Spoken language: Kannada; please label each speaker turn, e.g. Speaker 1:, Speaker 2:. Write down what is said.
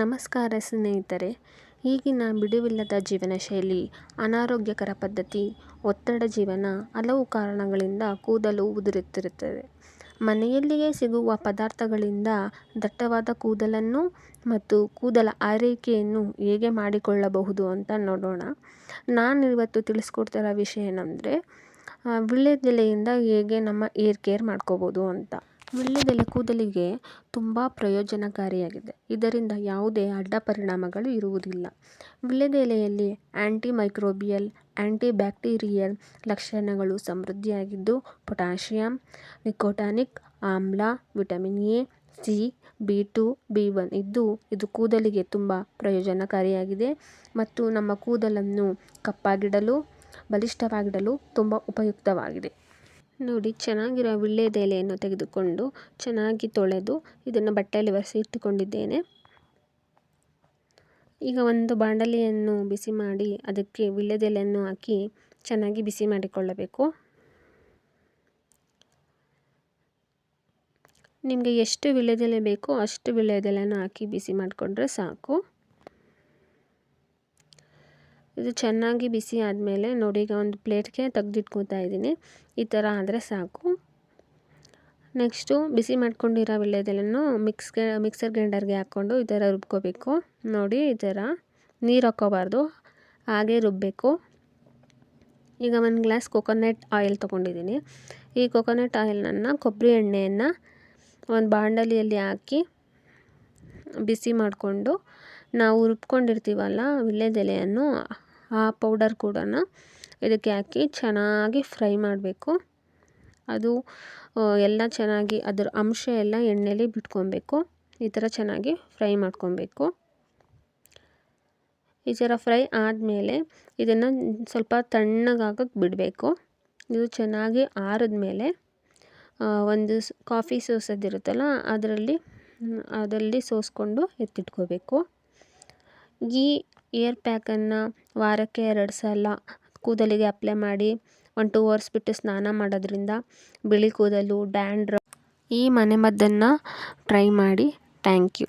Speaker 1: ನಮಸ್ಕಾರ ಸ್ನೇಹಿತರೆ. ಈಗಿನ ಬಿಡುವಿಲ್ಲದ ಜೀವನ ಶೈಲಿ ಅನಾರೋಗ್ಯಕರ ಪದ್ಧತಿ, ಒತ್ತಡ ಜೀವನ ಹಲವು ಕಾರಣಗಳಿಂದ ಕೂದಲು ಉದುರುತ್ತಿರುತ್ತದೆ. ಮನೆಯಲ್ಲಿಯೇ ಸಿಗುವ ಪದಾರ್ಥಗಳಿಂದ ದಟ್ಟವಾದ ಕೂದಲನ್ನು ಮತ್ತು ಕೂದಲ ಆರೈಕೆಯನ್ನು ಹೇಗೆ ಮಾಡಿಕೊಳ್ಳಬಹುದು ಅಂತ ನೋಡೋಣ. ನಾನು ಇವತ್ತು ತಿಳಿಸ್ಕೊಡ್ತಿರೋ ವಿಷಯ ಏನಂದರೆ ವೀಳ್ಯದೆಲೆಯಿಂದ ಹೇಗೆ ನಮ್ಮ ಏರ್ ಕೇರ್ ಮಾಡ್ಕೋಬೋದು ಅಂತ. ವೀಳ್ಯದೆಲೆ ಕೂದಲಿಗೆ ತುಂಬ ಪ್ರಯೋಜನಕಾರಿಯಾಗಿದೆ. ಇದರಿಂದ ಯಾವುದೇ ಅಡ್ಡ ಪರಿಣಾಮಗಳು ಇರುವುದಿಲ್ಲ. ವೀಳ್ಯದೆಲೆಯಲ್ಲಿ ಆ್ಯಂಟಿ ಮೈಕ್ರೋಬಿಯಲ್ ಆ್ಯಂಟಿ ಬ್ಯಾಕ್ಟೀರಿಯಲ್ ಲಕ್ಷಣಗಳು ಸಮೃದ್ಧಿಯಾಗಿದ್ದು ಪೊಟ್ಯಾಷಿಯಮ್ ನಿಕೋಟಾನಿಕ್, ಆಮ್ಲ, vitamin A, C, B two, B one ಇದ್ದು ಇದು ಕೂದಲಿಗೆ ತುಂಬ ಪ್ರಯೋಜನಕಾರಿಯಾಗಿದೆ ಮತ್ತು ನಮ್ಮ ಕೂದಲನ್ನು ಕಪ್ಪಾಗಿಡಲು, ಬಲಿಷ್ಠವಾಗಿಡಲು ತುಂಬ ಉಪಯುಕ್ತವಾಗಿದೆ. ನೋಡಿ, ಚೆನ್ನಾಗಿರೋ ವೀಳ್ಯದೆಲೆಯನ್ನು ತೆಗೆದುಕೊಂಡು ಚೆನ್ನಾಗಿ ತೊಳೆದು ಇದನ್ನು ಬಟ್ಟೆಯಲ್ಲಿ ಒರೆಸಿ ಇಟ್ಟುಕೊಂಡಿದ್ದೇನೆ. ಈಗ ಒಂದು ಬಾಂಡಲಿಯನ್ನು ಬಿಸಿ ಮಾಡಿ ಅದಕ್ಕೆ ವೀಳ್ಯದೆಲೆಯನ್ನು ಹಾಕಿ ಚೆನ್ನಾಗಿ ಬಿಸಿ ಮಾಡಿಕೊಳ್ಳಬೇಕು. ನಿಮಗೆ ಎಷ್ಟು ವೀಳ್ಯದೆಲೆ ಬೇಕೋ ಅಷ್ಟು ವೀಳ್ಯದೆಲೆಯನ್ನು ಹಾಕಿ ಬಿಸಿ ಮಾಡಿಕೊಂಡ್ರೆ ಸಾಕು. ಇದು ಚೆನ್ನಾಗಿ ಬಿಸಿ ಆದಮೇಲೆ ನೋಡಿ ಈಗ ಒಂದು ಪ್ಲೇಟ್ಗೆ ತೆಗ್ದಿಟ್ಕೋತಾ ಇದ್ದೀನಿ. ಈ ಥರ ಆದರೆ ಸಾಕು. ನೆಕ್ಸ್ಟು ಬಿಸಿ ಮಾಡ್ಕೊಂಡಿರೋ ವೀಳ್ಯದೆಲೆಯನ್ನು ಮಿಕ್ಸ್ಗೆ, ಮಿಕ್ಸರ್ ಗ್ರೈಂಡರ್ಗೆ ಹಾಕ್ಕೊಂಡು ಈ ಥರ ರುಬ್ಕೋಬೇಕು. ನೋಡಿ ಈ ಥರ. ನೀರು ಹಾಕ್ಕೋಬಾರ್ದು. ಹಾಗೆ ರುಬ್ಬಬೇಕು ಈಗ ಒಂದು ಗ್ಲಾಸ್ ಕೊಕೊನಟ್ ಆಯಿಲ್ ತೊಗೊಂಡಿದ್ದೀನಿ. ಈ ಕೊಕೊನಟ್ ಆಯಿಲನ್ನು ಕೊಬ್ಬರಿ ಎಣ್ಣೆಯನ್ನು ಒಂದು ಬಾಂಡಲಿಯಲ್ಲಿ ಹಾಕಿ ಬಿಸಿ ಮಾಡಿಕೊಂಡು ನಾವು ರುಬ್ಕೊಂಡಿರ್ತೀವಲ್ಲ ವೀಳ್ಯದೆಲೆಯನ್ನು ಆ ಪೌಡರ್ ಕೂಡ ಇದಕ್ಕೆ ಹಾಕಿ ಚೆನ್ನಾಗಿ ಫ್ರೈ ಮಾಡಬೇಕು. ಅದು ಎಲ್ಲ ಚೆನ್ನಾಗಿ ಅದರ ಅಂಶ ಎಲ್ಲ ಎಣ್ಣೆಲಿ ಬಿಟ್ಕೊಬೇಕು. ಈ ಥರ ಚೆನ್ನಾಗಿ ಫ್ರೈ ಮಾಡ್ಕೊಬೇಕು. ಈ ಥರ ಫ್ರೈ ಆದಮೇಲೆ ಇದನ್ನು ಸ್ವಲ್ಪ ತಣ್ಣಗಾಗಕ್ಕೆ ಬಿಡಬೇಕು. ಇದು ಚೆನ್ನಾಗಿ ಆರಿದ್ಮೇಲೆ ಒಂದು ಕಾಫಿ ಸೋಸೋದಿರುತ್ತಲ್ಲ ಅದರಲ್ಲಿ ಅದರಲ್ಲಿ ಸೋಸ್ಕೊಂಡು ಎತ್ತಿಟ್ಕೋಬೇಕು. ಈ ಏರ್ ಪ್ಯಾಕನ್ನು ವಾರಕ್ಕೆ ಎರಡು ಸಲ ಕೂದಲಿಗೆ ಅಪ್ಲೈ ಮಾಡಿ ಒನ್, ಟೂ ಅವರ್ಸ್ ಬಿಟ್ಟು ಸ್ನಾನ ಮಾಡೋದ್ರಿಂದ ಬಿಳಿ ಕೂದಲು ಡ್ಯಾಂಡ್ರ ಈ ಮನೆಮದ್ದನ್ನು ಟ್ರೈ ಮಾಡಿ. Thank you.